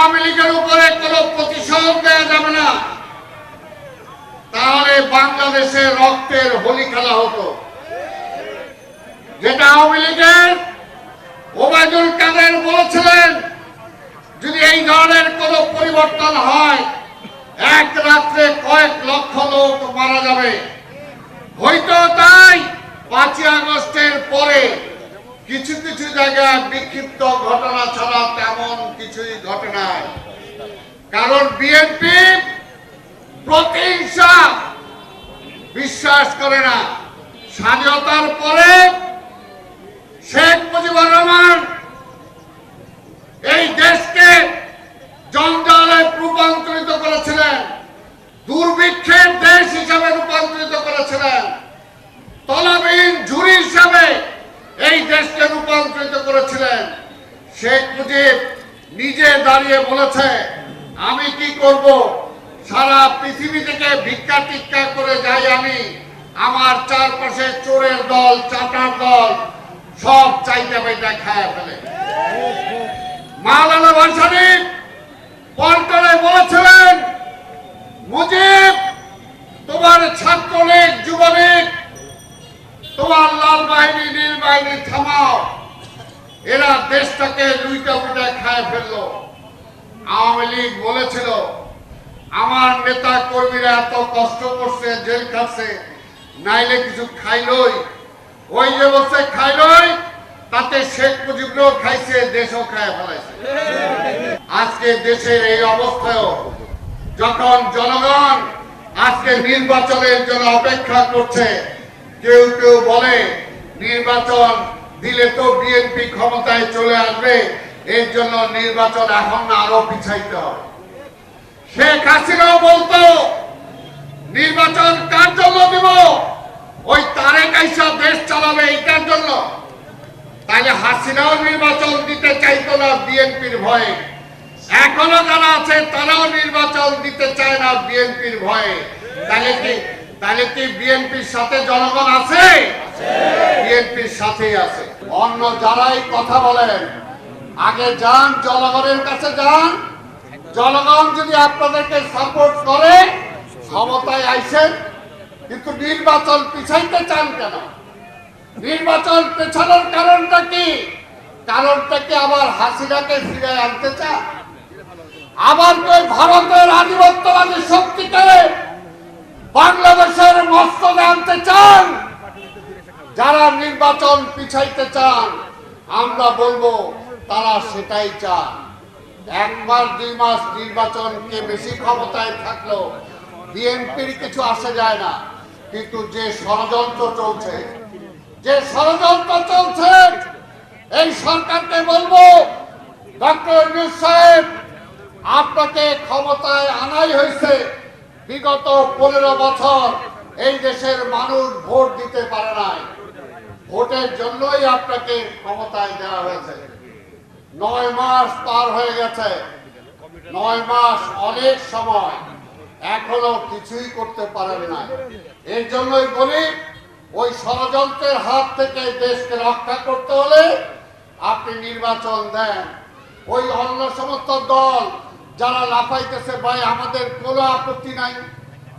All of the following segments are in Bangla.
আওয়ামী লীগের উপরে কোনো প্রতিশোধ দেওয়া যাবে না। তাহলে বাংলাদেশে রক্তের হোলি খেলা হতো। যেটা আওয়ামী লীগের ওবায়দুল কাদের বলেছিলেন, যদি এই ধরনের কোনো পরিবর্তন হয়, এক রাত্রে কয়েক লক্ষ লোক মারা যাবে। হয়তো তাই পাঁচই আগস্টের পরে কিছু কিছু জায়গায় বিক্ষিপ্ত ঘটনা ছাড়া তেমন কিছুই ঘটে নাই। কারণ বিএনপি প্রতিহিংসা বিশ্বাস করে না। স্বাধীনতার পরে শেখ মুজিবুর রহমান এই দেশকে বলেছে, আমি কি করব? সারা পৃথিবী থেকে ভিক্ষা টিক্কা করে যাই আমি। আমার চারপাশে চোরের দল চাটার দল, সব চাইতে পাইটা খায় ফেলে। মাওলানা ভাসানী পল্টনে বলেছিলেন, মুজিব, তোমার ছাত্রলীগ, যুবলীগ, তোমার লাল বাহিনী, নীল বাহিনী থামাও। এরা দেশটাকে লুইটা উইটা খায় ফেলল। আওয়ামী লীগ বলেছিল, আমার নেতা কর্মীরা এত কষ্ট করছে, জেল খাচ্ছে, নাইলে কিছু খাইলই ওই যে বলছে খাইলই তাতে শেখ খাইছে, দেশও খায় ফেলাইছে। আজকে দেশের এই অবস্থায় যখন জনগণ আজকে নির্বাচনের জন্য অপেক্ষা করছে, কেউ কেউ বলে, নির্বাচন দিলে তো বিএনপি ক্ষমতায় চলে আসবে। এর জন্য নির্বাচন এখন আরও পিছাইতে হবে। শেখ হাসিনাও বলতো, নির্বাচন কার জন্য দিব, ওই তারেক আইসা দেশ চালাবে এইটার জন্য। তাহলে হাসিনাও নির্বাচন দিতে চাইতো না বিএনপির ভয়ে। এখনও যারা আছে, তারাও নির্বাচন দিতে চায় না বিএনপির ভয়ে। তাহলে কি তাহলে কি বিএনপির সাথে জনগণ আছে। বিএনপির সাথেই আছে। অন্য যারাই কথা বলেন আগে যান, জনগণের কাছে যান। জনগণ যদি আপনাদেরকে সাপোর্ট করে, ক্ষমতায় আইসেন, কিন্তু নির্বাচন পিছাইতে চান কেন? নির্বাচন পেছানোর কারণটা কি? কারণটা কি আবার হাসিনাকে ফিরে আনতে চান? আবার কই ভারতের আধিপত্যবাদী শক্তিকে বাংলাদেশের মস্তদে আনতে চান? যারা নির্বাচন পিছাইতে চান, আমরা বলব তারা সেটাই চান এক মাস দুই মাস নির্বাচনকে বেশি ক্ষমতায় থাকল, বিএনপির কিছু আসে যায় না। কিন্তু যে ষড়যন্ত্র চলছে, যে ষড়যন্ত্র চলছে, এই সরকারকে বলব, ডক্টর সাহেব, আপনাকে ক্ষমতায় আনাই হয়েছে। বিগত পনেরো বছর এই দেশের মানুষ ভোট দিতে পারে নাই। ভোটের জন্যই আপনাকে ক্ষমতায় দেওয়া হয়েছে। নয় মাস পার হয়ে গেছে। নয় মাস অনেক সময়। এখনও কিছুই করতে পারেন না এর জন্যই বলি, ওই ষড়যন্ত্রের হাত থেকে দেশকে রক্ষা করতে হলে আপনি নির্বাচন দেন। ওই অন্য সমস্ত দল যারা লাফাইতেছে, ভাই, আমাদের কোনো আপত্তি নাই।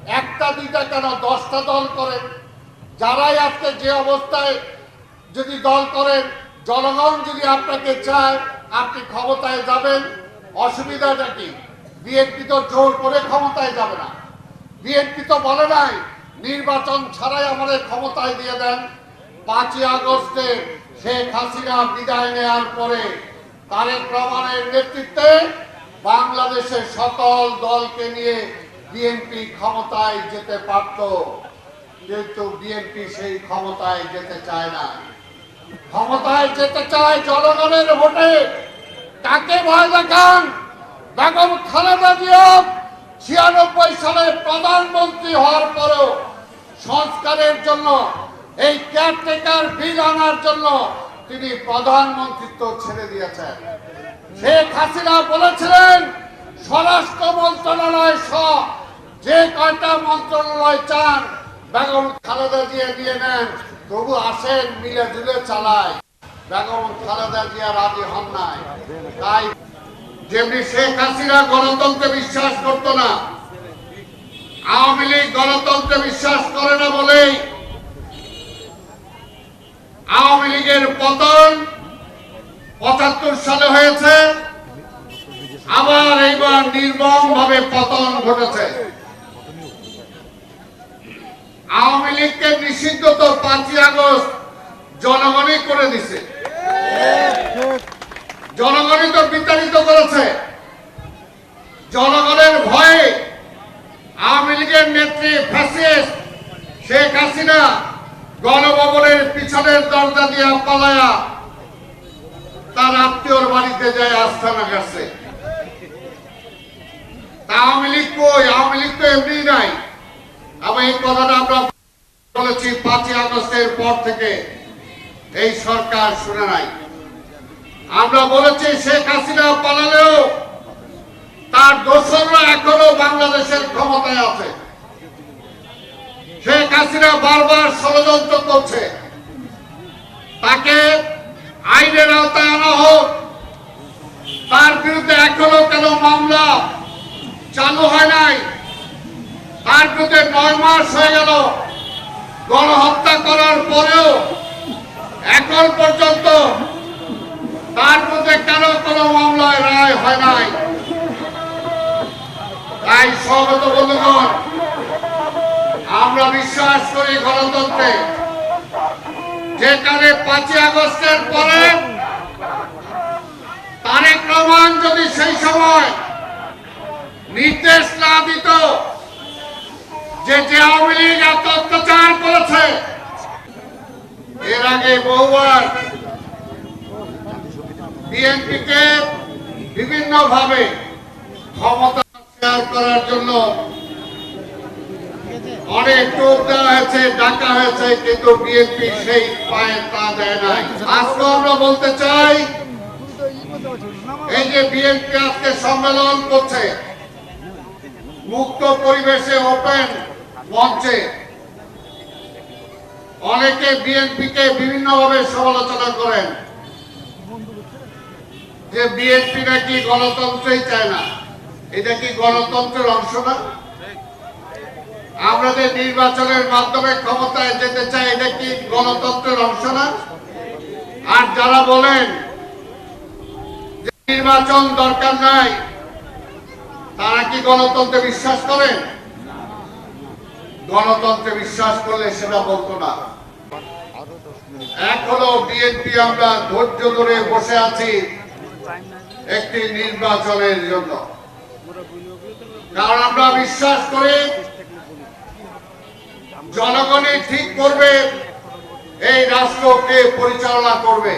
একটা, দুইটা কেন দশটা দল করেন? যারাই আজকে যে অবস্থায় যদি দল করেন, জনগণ যদি আপনাকে চায় আপনি ক্ষমতায় যাবেন অসুবিধাটা কি বিএনপি তো জোর করে ক্ষমতায় যাবে না। বিএনপি তো বলে নাই, নির্বাচন ছাড়াই আমাদের ক্ষমতায় দিয়ে দেন। পাঁচই আগস্টে শেখ হাসিনা বিদায় নেওয়ার পরে তারেক রহমানের নেতৃত্বে বাংলাদেশের সকল দলকে নিয়ে বিএনপি ক্ষমতায় যেতে পারত। কিন্তু বিএনপি সেই ক্ষমতায় যেতে চায় না। ক্ষমতায় যেতে চায় জনগণের ভোটে কাকে ভয় দেখান বেগম খালেদা জিয়া। ছিয়ানব্বই সালে প্রধানমন্ত্রী হওয়ার পরেও সংস্কারের জন্য, এই কেয়ারটেকার বিল আনার জন্য তিনি প্রধানমন্ত্রিত্ব ছেড়ে দিয়েছেন। শেখ হাসিনা বলেছিলেন, স্বরাষ্ট্র মন্ত্রণালয় সহ যে কয়টা মন্ত্রণালয় চান বেগম খালেদা জিয়া দিয়ে নেন, তবু আসেন, মিলে জুলে চালায়। বেগম খালেদা জিয়া রাজি হন নাই। তাই যেমনি শেখ হাসিনা গণতন্ত্রে বিশ্বাস করত না, আওয়ামী লীগ গণতন্ত্রে বিশ্বাস করে না বলেই আওয়ামী লীগের পতন পঁচাত্তর সালে হয়েছে। আবার এইবার নির্মম ভাবে পতন ঘটেছে। আওয়ামী লীগকে নিষিদ্ধ তো পাঁচই আগস্ট জনগণই করে দিছে। জনগণই তো বিতাড়িত করেছে। জনগণের ভয়ে আওয়ামী লীগের নেত্রী ফ্যাসিস্ট শেখ হাসিনা গণভবনের পিছনের দরজা দিয়ে পালায়া তার আত্মীয়র বাড়িতে যায় আস্থানা গেছে। আওয়ামী লীগ কই? আওয়ামী লীগ তো এমনি নাই। আবার এই কথাটা আমরা বলেছি পাঁচই আগস্টের পর থেকে এই সরকার শুনে নাই। আমরা বলেছি শেখ হাসিনা পালালেও তার দোসররা এখনও বাংলাদেশের ক্ষমতায় আছে। শেখ হাসিনা বারবার ষড়যন্ত্র করছে। তাকে আইনের আওতায় আনা হোক, তার বিরুদ্ধে এখনও কেন মামলা চালু হয় নাই। তার বিরুদ্ধে নয় মাস হয়ে গেল, গণহত্যা করার পরেও এখন পর্যন্ত তার মধ্যে কেন কোনো মামলায় রায় হয় নাই? তাই স্বাগত বন্ধুগণ, আমরা বিশ্বাস করি গণতন্ত্রে, যেখানে পাঁচই আগস্টের পরে তারেক রহমান যদি সেই সময় নির্দেশ না দিত যে আওয়ামী লীগ এত অত্যাচার করেছে, এর আগে বহুবার বিএনপিকে বিভিন্ন ভাবে ক্ষমতা শেয়ার করার জন্য অনেক টোপ দেওয়া হয়েছে, ডাকা হয়েছে, কিন্তু বিএনপি সেই পায়ে তা দেয় নাই। আজকে আমরা বলতে চাই, এই যে বিএনপি আজকে সম্মেলন করছে, মুক্ত পরিবেশে ওপেন মঞ্চে অনেকে বিএনপিকে বিভিন্নভাবে সমালোচনা করেন যে বিএনপি নাকি গণতন্ত্রই চায় না। এটা কি গণতন্ত্রের অংশ না? আমরা যে নির্বাচনের মাধ্যমে ক্ষমতায় যেতে চাই, এটা কি গণতন্ত্রের অংশ না? আর যারা বলেন নির্বাচন দরকার নাই, তারা কি গণতন্ত্রে বিশ্বাস করেন? গণতন্ত্রে বিশ্বাস করলে সেটা বলতো না। এখনও বিএনপি, আমরা ধৈর্য ধরে বসে আছি একটি নির্বাচনের জন্য। কারণ আমরা বিশ্বাস করি, জনগণই ঠিক করবে, এই রাষ্ট্রকে পরিচালনা করবে।